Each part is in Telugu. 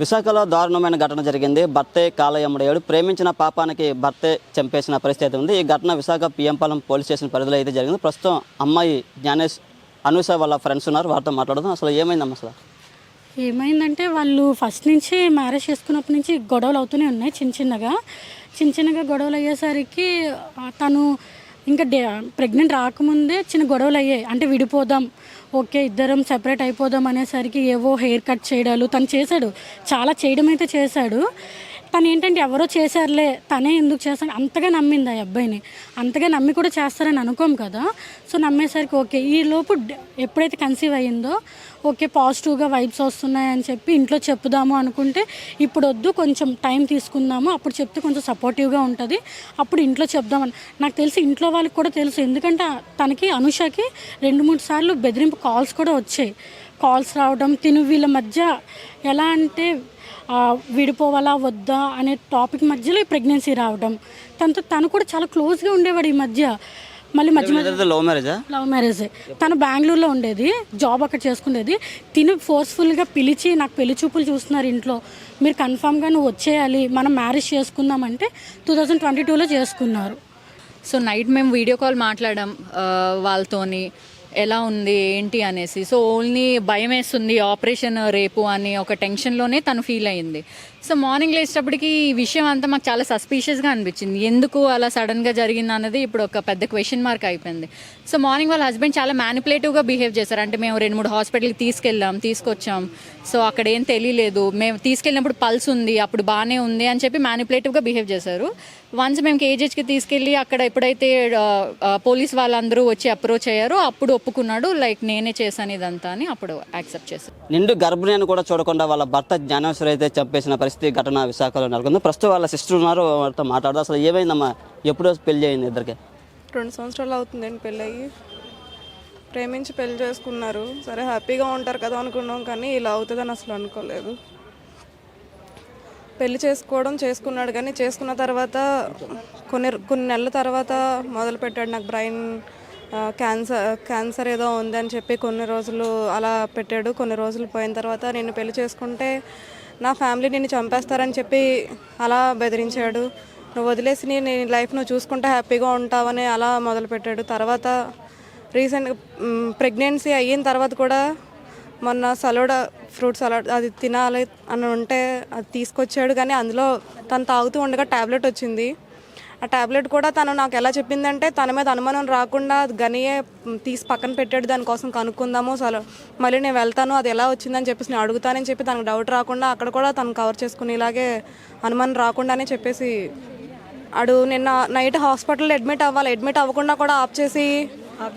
విశాఖలో దారుణమైన ఘటన జరిగింది. భర్తే కాలయముడేడు ప్రేమించిన పాపానికి భర్తే చంపేసిన పరిస్థితి ఉంది. ఈ ఘటన విశాఖ పిఎంపాలెం పోలీస్ స్టేషన్ పరిధిలో అయితే జరిగింది. ప్రస్తుతం అమ్మాయి జ్ఞానేష్ అనూష వాళ్ళ ఫ్రెండ్స్ ఉన్నారు. వారితో మాట్లాడదాం. అసలు ఏమైందమ్మా అసలు? ఏమైందంటే వాళ్ళు ఫస్ట్ నుంచి మ్యారేజ్ చేసుకున్నప్పటి నుంచి గొడవలు అవుతూనే ఉన్నాయి చిన్న చిన్నగా. చిన్న చిన్నగా గొడవలు అయ్యేసరికి తను ఇంకా డే ప్రెగ్నెంట్ రాకముందే చిన్న గొడవలు అయ్యాయి అంటే విడిపోదాం ఓకే ఇద్దరం సెపరేట్ అయిపోదాం అనేసరికి ఏవో హెయిర్ కట్ చేయడాలు తను చేశాడు. చాలా చేయడం అయితే చేశాడు. తను ఏంటంటే ఎవరో చేశారులే తనే ఎందుకు చేస్తాను అంతగా నమ్మింది ఆ అబ్బాయిని. అంతగా నమ్మి కూడా చేస్తారని అనుకోం కదా. సో నమ్మేసరికి ఓకే ఈ లోపు ఎప్పుడైతే కన్సీవ్ అయ్యిందో ఓకే పాజిటివ్గా వైబ్స్ వస్తున్నాయని చెప్పి ఇంట్లో చెప్పుదాము అనుకుంటే ఇప్పుడు వద్దు కొంచెం టైం తీసుకుందాము. అప్పుడు చెప్తే కొంచెం సపోర్టివ్గా ఉంటుంది. అప్పుడు ఇంట్లో చెప్దామని నాకు తెలిసి ఇంట్లో వాళ్ళకి కూడా తెలుసు. ఎందుకంటే తనకి అనుషకి రెండు మూడు సార్లు బెదిరింపు కాల్స్ కూడా వచ్చాయి. కాల్స్ రావడం తిను వీళ్ళ మధ్య ఎలా అంటే విడిపోవాలా వద్దా అనే టాపిక్ మధ్యలో ఈ ప్రెగ్నెన్సీ రావడం. తనతో తను కూడా చాలా క్లోజ్గా ఉండేవాడు ఈ మధ్య. మళ్ళీ మధ్య మధ్య లవ్ మ్యారేజా లవ్ మ్యారేజ్ తను బెంగళూరులో ఉండేది. జాబ్ అక్కడ చేసుకునేది. తిను ఫోర్స్ఫుల్గా పిలిచి నాకు పెళ్ళి చూపులు చూస్తున్నారు ఇంట్లో. మీరు కన్ఫామ్గా నువ్వు వచ్చేయాలి. మనం మ్యారేజ్ చేసుకుందామంటే టూ థౌజండ్ ట్వంటీ టూలో చేసుకున్నారు. సో నైట్ మేము వీడియో కాల్ మాట్లాడాం వాళ్ళతోని. ఎలా ఉంది ఏంటి అనేసి. సో ఓన్లీ భయం వేస్తుంది ఆపరేషన్ రేపు అని ఒక టెన్షన్లోనే తను ఫీల్ అయింది. సో మార్నింగ్ లేచేటప్పటికి ఈ విషయం అంతా మాకు చాలా సస్పీషియస్గా అనిపించింది. ఎందుకు అలా సడన్గా జరిగింది అన్నది ఇప్పుడు ఒక పెద్ద క్వశ్చన్ మార్క్ అయిపోయింది. సో మార్నింగ్ వాళ్ళ హస్బెండ్ చాలా మ్యానిపులేటివ్గా బిహేవ్ చేశారు. అంటే మేము రెండు మూడు హాస్పిటల్కి తీసుకెళ్ళాం తీసుకొచ్చాం. సో అక్కడ ఏం తెలియలేదు. మేము తీసుకెళ్ళినప్పుడు పల్స్ ఉంది అప్పుడు బాగానే ఉంది అని చెప్పి మ్యానిపులేటివ్గా బిహేవ్ చేశారు. వన్స్ మేము కేజీహెచ్కి తీసుకెళ్ళి అక్కడ ఎప్పుడైతే పోలీస్ వాళ్ళందరూ వచ్చి అప్రోచ్ అయ్యారో అప్పుడు ఒప్పుకున్నాడు లైక్ నేనే చేశాను ఇదంతా అని అప్పుడు యాక్సెప్ట్ చేశాను నిండు గర్భిణి కూడా చూడకుండా వాళ్ళ భర్త జ్ఞానేశ్వర్ అయితే చంపేసిన పరిస్థితి ఘటన విశాఖలో నెలకొంది. ప్రస్తుతం వాళ్ళ సిస్టర్ ఉన్నారు వాళ్ళతో మాట్లాడదాం. అసలు ఏమైందమ్మా? ఎప్పుడు పెళ్ళి అయింది ఇద్దరికి? రెండు సంవత్సరాలు అవుతుందండి పెళ్ళయి ప్రేమించి పెళ్ళి చేసుకున్నారు. సరే హ్యాపీగా ఉంటారు కదా అనుకున్నాం కానీ ఇలా అవుతుందని అసలు అనుకోలేదు. పెళ్ళి చేసుకోవడం చేసుకున్నాడు కానీ చేసుకున్న తర్వాత కొన్ని కొన్ని నెలల తర్వాత మొదలు పెట్టాడు నాకు బ్రెయిన్ క్యాన్సర్ క్యాన్సర్ ఏదో ఉందని చెప్పి కొన్ని రోజులు అలా పెట్టాడు. కొన్ని రోజులు పోయిన తర్వాత నేను పెళ్ళి చేసుకుంటే నా ఫ్యామిలీ నిన్ను చంపేస్తారని చెప్పి అలా బెదిరించాడు. నువ్వు వదిలేసి నీ నీ లైఫ్ నువ్వు చూసుకుంటే హ్యాపీగా ఉంటావని అలా మొదలుపెట్టాడు. తర్వాత రీసెంట్ ప్రెగ్నెన్సీ అయిన తర్వాత కూడా మొన్న సలోడా ఫ్రూట్ సలాడ్ అది తినాలి అని ఉంటే అది తీసుకొచ్చాడు. కానీ అందులో తను తాగుతూ ఉండగా ట్యాబ్లెట్ వచ్చింది. ఆ ట్యాబ్లెట్ కూడా తను నాకు ఎలా చెప్పిందంటే తన మీద అనుమానం రాకుండా గనియే తీసి పక్కన పెట్టాడు దానికోసం కనుక్కుందాము అసలు మళ్ళీ నేను వెళ్తాను అది ఎలా వచ్చిందని చెప్పేసి నేను అడుగుతానని చెప్పి తనకు డౌట్ రాకుండా అక్కడ కూడా తను కవర్ చేసుకుని ఇలాగే అనుమానం రాకుండానే చెప్పేసి అడు నిన్న నైట్ హాస్పిటల్లో అడ్మిట్ అవ్వాలి అడ్మిట్ అవ్వకుండా కూడా ఆఫ్ చేసి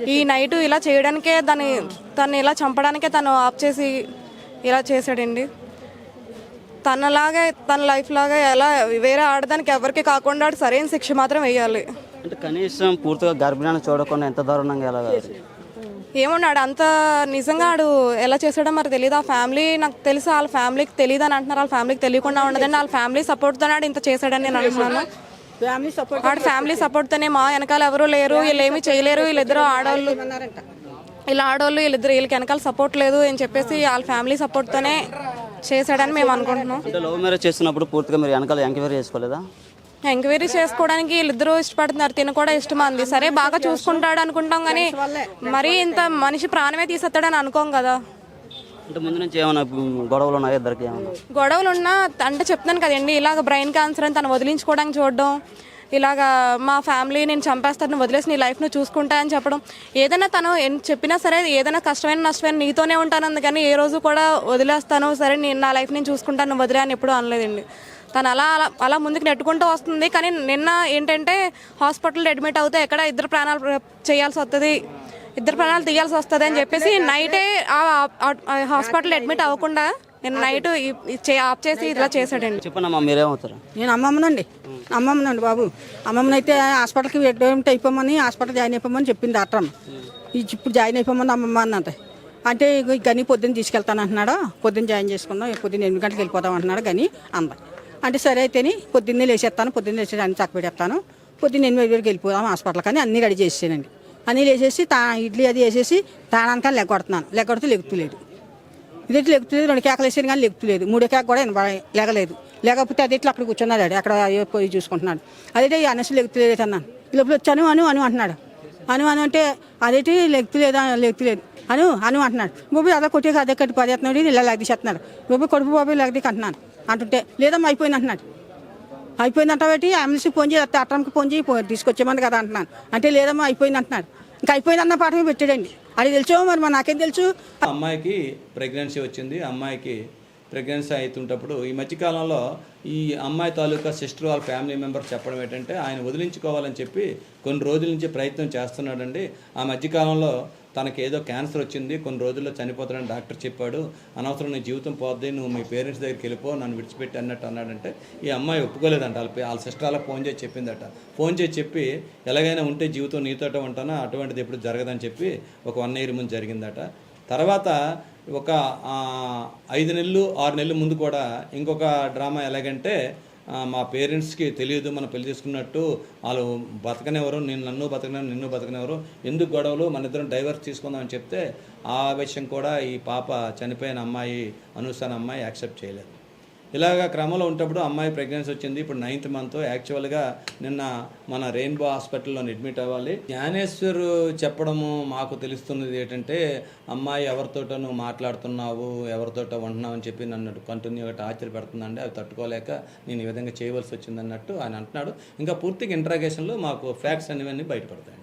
ఈ నైట్ ఇలా చేయడానికే దాన్ని తను ఇలా చంపడానికే తను ఆఫ్ చేసి ఇలా చేశాడండి. తనలాగే తన లైఫ్ లాగా ఎలా వేరే ఆడదానికి ఎవరికి కాకుండా ఆడు సరైన శిక్ష మాత్రం వేయాలి. అంటే కనీసం పూర్తిగా గర్భిణాన్ని చూడకుండా ఎంత దారుణంగా ఎలా ఏమన్నాడు అంత నిజంగా ఆడు ఎలా చేసాడో మరి తెలియదు ఆ ఫ్యామిలీ నాకు తెలుసు వాళ్ళ ఫ్యామిలీకి తెలియదు అని అంటున్నారు. వాళ్ళ ఫ్యామిలీకి తెలియకుండా ఉండదండి వాళ్ళ ఫ్యామిలీ సపోర్ట్తో ఆడు ఇంత చేశాడని నేను అంటున్నాను ఫ్యామిలీ సపోర్ట్ ఆడ ఫ్యామిలీ సపోర్ట్తోనే మా వెనకాల ఎవరు లేరు వీళ్ళు ఏమీ చేయలేరు వీళ్ళిద్దరు ఆడవాళ్ళు ఇలా ఆడవాళ్ళు వీళ్ళిద్దరు వీళ్ళకి వెనకాల సపోర్ట్ లేదు అని చెప్పేసి వాళ్ళ ఫ్యామిలీ సపోర్ట్తోనే చేశాడని మేము అనుకుంటున్నాం. అంటే లవ్ మ్యారేజ్ చేస్తున్నప్పుడు పూర్తిగా మీరు వెనకాల ఎంక్వైరీ చేసుకోలేదా? ఎంక్వైరీ చేసుకోవడానికి వీళ్ళిద్దరూ ఇష్టపడుతున్నారు. తిన కూడా ఇష్టం అంది. సరే బాగా చూసుకుంటాడు అనుకుంటాం కానీ మరీ ఇంత మనిషి ప్రాణమే తీసేస్తాడని అనుకోం కదా. అంటే ముందు నుంచి ఏమైనా గొడవలు ఉన్నాయా ఇద్దరికి ఏమైనా? గొడవలు ఉన్నా అంటే చెప్తాను కదండి ఇలాగ బ్రెయిన్ క్యాన్సర్ అని తను వదిలించుకోవడానికి చూడడం ఇలాగా మా ఫ్యామిలీ నేను చంపేస్తాను వదిలేసి నీ లైఫ్ నువ్వు చూసుకుంటా అని చెప్పడం. ఏదైనా తను చెప్పినా సరే ఏదైనా కష్టమైన నష్టమైన నీతోనే ఉంటాను అందుకని ఏ రోజు కూడా వదిలేస్తాను సరే నేను నా లైఫ్ నేను చూసుకుంటాను వదిలే అని ఎప్పుడూ అనలేదండి. తను అలా అలా అలా ముందుకు నెట్టుకుంటూ వస్తుంది. కానీ నిన్న ఏంటంటే హాస్పిటల్ అడ్మిట్ అవుతే ఎక్కడ ఇద్దరు ప్రాణాలు చేయాల్సి వస్తుంది ఇద్దరు ప్రాణాలు తీయాల్సి వస్తుంది అని చెప్పేసి నైటే హాస్పిటల్ అడ్మిట్ అవ్వకుండా నేను నైట్ ఆఫ్ చేసి ఇలా చేశాడండి. చెప్పండి మీరేమవుతారు? నేను అమ్మమ్మనండి. అమ్మమ్మనండి బాబు. అమ్మమ్మనైతే హాస్పిటల్కి అడ్మిట్ అయిపోమని హాస్పిటల్ జాయిన్ అయిపోమని చెప్పింది డాక్టర్ అమ్మ. ఈ ఇప్పుడు జాయిన్ అయిపోమని అమ్మమ్మ అన్నది. అంటే గని పొద్దున్న తీసుకెళ్తాను అంటున్నాడు. పొద్దున్న జాయిన్ చేసుకుందాం పొద్దున్న ఎనిమిది గంటలకు వెళ్ళిపోతాం అంటున్నాడు గని అంద అంటే సరే అయితేని పొద్దున్నే లేచేస్తాను. పొద్దున్న లేచి అన్ని చక్క పెడతాను పొద్దున్న ఎనిమిది వరకు వెళ్ళిపోదాం హాస్పిటల్ కానీ అన్నీ రెడీ చేసేసానండి. అన్నీ లేచేసి తా ఇడ్లీ అది వేసేసి తానాక లెగ్గొడుతున్నాను లెగ్గొడితే లెగుతులేడు ఇదైతే లెగుతలేదు రెండు కేకలు వేసాను కానీ లెక్కలేదు మూడో కేక కూడా లేగలేదు. లేకపోతే అది ఇట్లా అక్కడ కూర్చున్నాడు అక్కడ పోయి చూసుకుంటున్నాడు. అదైతే ఈ అనసు లెగుతలేదు అన్నాను లోపల వచ్చాను అను అను అంటున్నాడు. అను అను అంటే అదైతే లెగుతలేదా లెగుతలేదు అను అను అంటున్నాడు. బాబు అదే కొట్టే అదే కట్టి పదేస్తున్నాడు ఇలా లగదీసేస్తున్నాడు. బాబు కడుపు బాబు లగదీకి అంటున్నాను అంటుంటే లేదమ్మా అయిపోయింది అంటున్నాడు. అయిపోయింది అంటావేటి అంబులెన్స్ ఫోన్ చేయి అట్టడానికి ఫోన్ చేయి పో- కదా అంటున్నాను అంటే లేదమ్మా అయిపోయింది అంటున్నాడు. ఇంకా అయిపోయింది అన్న పాఠమే పెట్టాడండి. అది తెలుసు మరి మరి నాకేం తెలుసు? అమ్మాయికి ప్రెగ్నెన్సీ వచ్చింది అమ్మాయికి ప్రెగ్నెన్సీ అవుతుంటప్పుడు ఈ మధ్యకాలంలో ఈ అమ్మాయి తాలూకా సిస్టర్ వాళ్ళ ఫ్యామిలీ మెంబర్ చెప్పడం ఏంటంటే ఆయన వదిలించుకోవాలని చెప్పి కొన్ని రోజుల నుంచి ప్రయత్నం చేస్తున్నాడండి. ఆ మధ్యకాలంలో తనకి ఏదో క్యాన్సర్ వచ్చింది కొన్ని రోజుల్లో చనిపోతాడని డాక్టర్ చెప్పాడు. అనవసరం నీ జీవితం పోద్ది నువ్వు మీ పేరెంట్స్ దగ్గరికి వెళ్ళిపో నన్ను విడిచిపెట్టి అన్నట్టు అన్నాడంటే ఈ అమ్మాయి ఒప్పుకోలేదంట. వాళ్ళ వాళ్ళ సిస్టర్ అలా ఫోన్ చేసి చెప్పిందట. ఫోన్ చేసి చెప్పి ఎలాగైనా ఉంటే జీవితం నీతోట ఉంటానా అటువంటిది ఎప్పుడు జరగదని చెప్పి ఒక వన్ ఇయర్ ముందు జరిగిందట. తర్వాత ఒక ఐదు నెలలు ఆరు నెలల ముందు కూడా ఇంకొక డ్రామా ఎలాగంటే మా పేరెంట్స్కి తెలియదు మనం పెళ్ళి చేసుకున్నట్టు వాళ్ళు బతకనేవారు నేను నన్ను బతకనే నిన్ను బతకనేవారు ఎందుకు గొడవలు మన ఇద్దరం డైవర్స్ తీసుకుందామని చెప్తే ఆ విషయం కూడా ఈ పాప చనిపోయిన అమ్మాయి అనుసాన అమ్మాయి యాక్సెప్ట్ చేయలేదు. ఇలాగ క్రమంలో ఉంటప్పుడు అమ్మాయి ప్రెగ్నెన్సీ వచ్చింది. ఇప్పుడు నైన్త్ మంత్ యాక్చువల్గా నిన్న మన రెయిన్బో హాస్పిటల్లో అడ్మిట్ అవ్వాలి. జ్ఞానేశ్వర్ చెప్పడము మాకు తెలుస్తున్నది ఏంటంటే అమ్మాయి ఎవరితోటో నువ్వు మాట్లాడుతున్నావు ఎవరితోటో ఉంటున్నావు అని చెప్పి నన్ను కంటిన్యూగా టార్చర్ పెడుతుందండి. అవి తట్టుకోలేక నేను ఈ విధంగా చేయవలసి వచ్చిందన్నట్టు ఆయన అంటున్నాడు. ఇంకా పూర్తిగా ఇంట్రాగేషన్లో మాకు ఫ్యాక్ట్స్ అనేవన్నీ బయటపడతాయి